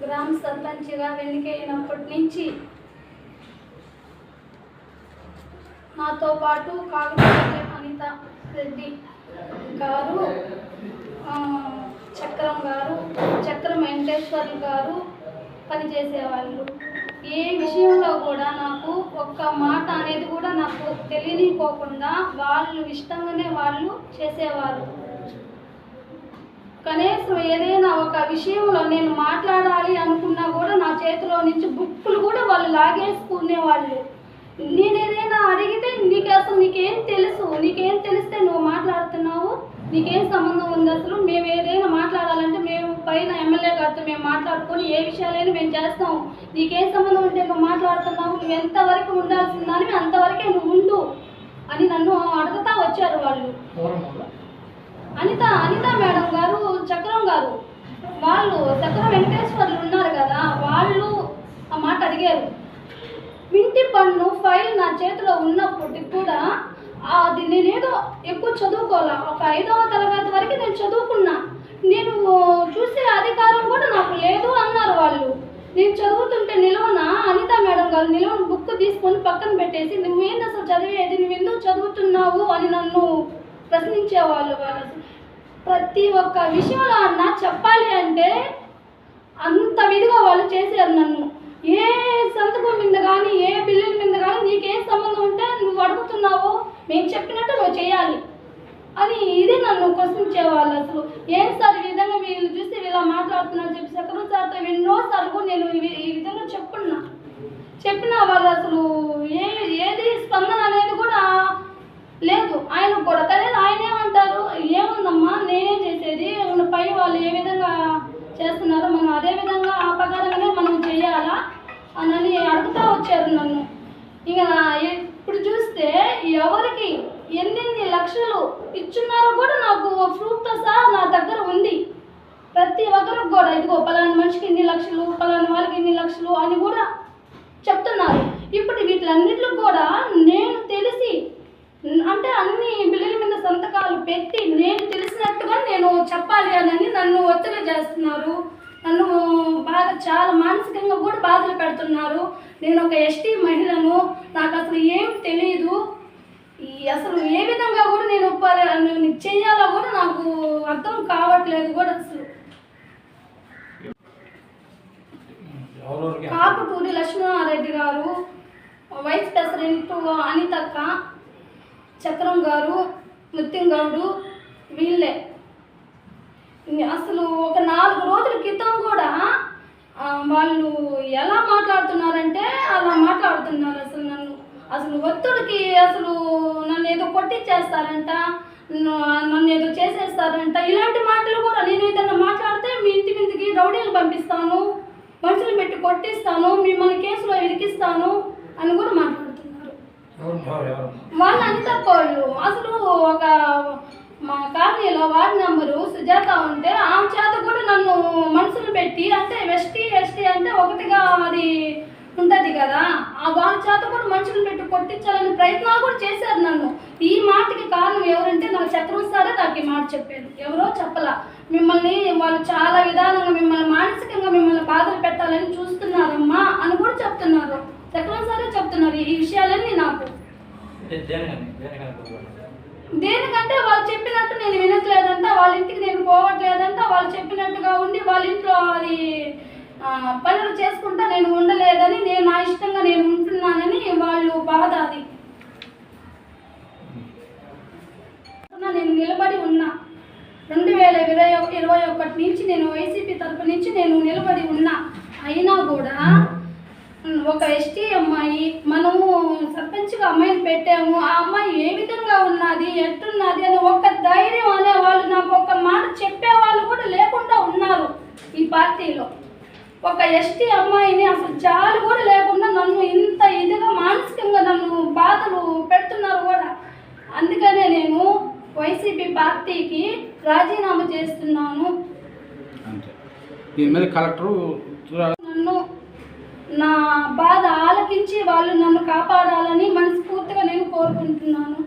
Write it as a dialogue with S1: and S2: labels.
S1: గ్రామ సర్పంచ్గా ఎన్నికైనప్పటి నుంచి నాతో పాటు కాకతీయ అనిత రెడ్డి గారు చక్రం గారు చక్రం వెంకటేశ్వర్లు గారు పనిచేసేవాళ్ళు. ఏ విషయంలో కూడా నాకు ఒక్క మాట అనేది కూడా నాకు తెలియనిపోకుండా వాళ్ళు ఇష్టంగానే వాళ్ళు చేసేవారు. కనీసం ఏదైనా ఒక విషయంలో నేను మాట్లాడాలి అనుకున్నా కూడా నా చేతిలో నుంచి బుక్కులు కూడా వాళ్ళు లాగేసుకునేవాళ్ళు. నేను ఏదైనా అడిగితే నీకు అసలు నీకేం తెలుసు? నీకేం తెలిస్తే నువ్వు మాట్లాడుతున్నావు? నీకేం సంబంధం ఉంది అసలు? మేము ఏదైనా మాట్లాడాలంటే మేము పైన ఎమ్మెల్యే గారితో మేము మాట్లాడుకొని ఏ విషయాలైనా మేము చేస్తాము. నీకేం సంబంధం ఉంటే నువ్వు మాట్లాడుతున్నావు? నువ్వు ఎంతవరకు ఉండాల్సిందని అంతవరకే నువ్వు ఉండు అని నన్ను అడుగుతా వచ్చారు వాళ్ళు? అనిత అనిత మేడం గారు చక్రం గారు. వాళ్ళు చక్రం వెంకటేశ్వర్లు ఉన్నారు కదా వాళ్ళు ఆ మాట అడిగారు. ఇంటి పన్ను ఫైల్ నా చేతిలో ఉన్నప్పటికి కూడా అది నేనేదో ఎక్కువ చదువుకోవాలా? ఒక ఐదవ తరగతి వరకు నేను చదువుకున్నా. నేను చూసే అధికారం కూడా నాకు లేదు అన్నారు వాళ్ళు. నేను చదువుతుంటే నిలవన? అనిత మేడం గారు నిలవన బుక్ తీసుకొని పక్కన పెట్టేసి నువ్వేంది అసలు చదివేది? నువ్వు ఎందుకు చదువుతున్నావు? అని నన్ను ప్రశ్నించేవాళ్ళు వాళ్ళు ప్రతి ఒక్క విషయంలో అన్న చెప్పాలి అంటే అంత విధిగా వాళ్ళు చేశారు నన్ను. ఏ సంతకం మీద కానీ ఏ బిల్లుల మీద కానీ నీకేం సంబంధం ఉంటే నువ్వు అడుగుతున్నావో మేము చెప్పినట్టు నువ్వు చేయాలి. అని ఇది నన్ను ప్రశ్నించేవాళ్ళు అసలు. ఏం సార్ ఈ విధంగా వీళ్ళు చూసి ఇలా మాట్లాడుతున్నారు చెప్పి సకరు సార్తో ఎన్నో సార్లు నేను ఈ విధంగా చెప్పున్నా. చెప్పిన వాళ్ళు అసలు ఏ ఏది స్పందన అనేది కూడా లేదు ఆయనకు కూడా కానీ ఆయన ఏమంటారు ఏముందమ్మా నేనేం చేసేది మన పై వాళ్ళు ఏ విధంగా చేస్తున్నారో. మనం అదే విధంగా ఆ ప్రకారంగానే మనం చేయాలా అని అడుగుతూ వచ్చారు నన్ను. ఇక ఇప్పుడు చూస్తే ఎవరికి ఎన్నెన్ని లక్షలు ఇచ్చున్నారో కూడా నాకు ప్రూఫ్తో సహా నా దగ్గర ఉంది. ప్రతి ఒక్కరికి కూడా ఇదిగో పలానా మనిషికి ఇన్ని లక్షలు పలానా వాళ్ళకి ఇన్ని లక్షలు అని కూడా చెప్తున్నారు. ఇప్పుడు వీటిలన్నిట్లో కూడా నేను తెలిసి అంటే అన్ని బిల్లుల మీద సంతకాలు పెట్టి నేను తెలిసినట్టుగా నేను చెప్పాలి అని నన్ను ఒత్తిడి చేస్తున్నారు. నన్ను బాగా చాలా మానసికంగా కూడా బాధలు పెడుతున్నారు. నేను ఒక ఎస్టీ మహిళను నాకు అసలు ఏం తెలియదు ఈ అసలు ఏ విధంగా కూడా నేను నేను చేయాలో కూడా నాకు అర్థం కావట్లేదు కూడా అసలు. కాకుటూరి లక్ష్మణారెడ్డి గారు వైస్ ప్రెసిడెంట్ అనితక్క చక్రం గారు ముత్యం గౌడు వీళ్ళే. అసలు ఒక నాలుగు రోజుల క్రితం కూడా వాళ్ళు ఎలా మాట్లాడుతున్నారంటే అలా మాట్లాడుతున్నారు అసలు నన్ను. అసలు ఒత్తిడికి అసలు నన్ను ఏదో కొట్టించేస్తారంట నన్ను ఏదో చేసేస్తారంట. ఇలాంటి మాటలు కూడా నేను ఏదైనా మాట్లాడితే మీ ఇంటి మీదకి రౌడీలు పంపిస్తాను మనుషులు పెట్టి కొట్టిస్తాను మిమ్మల్ని కేసులో ఇరికిస్తాను అని కూడా మాట్లాడుతున్నారు.
S2: ఎవరు ఎవరు ఎవరు
S1: వాళ్ళు అంత వాళ్ళు అసలు ఒక మా కాలనీలో వార్డు నెంబరు సుజాత ఉంటే ఆమె చేత కూడా నన్ను మనుషులు పెట్టి అంటే ఎస్టీ ఎస్టీ e, e అంటే ఒకటిగా అది ఉంటుంది కదా ఆ వాళ్ళ చేత కూడా మనుషులు పెట్టి కొట్టించాలని ప్రయత్నాలు కూడా చేశారు నన్ను. ఈ మాటకి కారణం ఎవరంటే నాకు చక్రం సారే నాకు ఈ మాట చెప్పారు. ఎవరో చెప్పలా. మిమ్మల్ని వాళ్ళు చాలా విధానంగా మిమ్మల్ని మానసికంగా మిమ్మల్ని బాధలు పెట్టాలని చూస్తున్నారమ్మా అని కూడా చెప్తున్నారు. చక్రం సారే చెప్తున్నారు ఈ విషయాలన్నీ నాకు. దేనికంటే వాళ్ళు చెప్పినట్టు నేను వినట్లేదంట వాళ్ళ ఇంటికి నేను పోవట్లేదంట వాళ్ళు చెప్పినట్టుగా ఉండి వాళ్ళ ఇంట్లో అది పనులు చేసుకుంటా నేను ఉండలేదని నేను నా ఇష్టంగా నేను ఉంటున్నానని వాళ్ళు బాధ అది. నేను నిలబడి ఉన్నా. రెండు వేల ఇరవై ఇరవై ఒకటి నుంచి నేను వైసీపీ తరపు నుంచి నేను నిలబడి ఉన్నా. అయినా కూడా ఒక ఎస్టీ అమ్మాయి మనము సర్పంచ్గా అమ్మాయిని పెట్టాము ఆ అమ్మాయి ఏ విధంగా ఉన్నది ఎట్టున్నది అని ఒక ధైర్యం అనే వాళ్ళు నాకు ఒక మాట చెప్పే వాళ్ళు కూడా లేకుండా ఉన్నారు ఈ పార్టీలో. ఒక ఎస్టీ అమ్మాయిని అసలు చాలు కూడా లేకుండా నన్ను ఇంత ఇదిగా మానసికంగా నన్ను బాధలు పెడుతున్నారు కూడా. అందుకనే నేను వైసీపీ పార్టీకి రాజీనామా చేస్తున్నాను. నన్ను నా బాధ ఆలకించి వాళ్ళు నన్ను కాపాడాలని మనస్ఫూర్తిగా నేను కోరుకుంటున్నాను.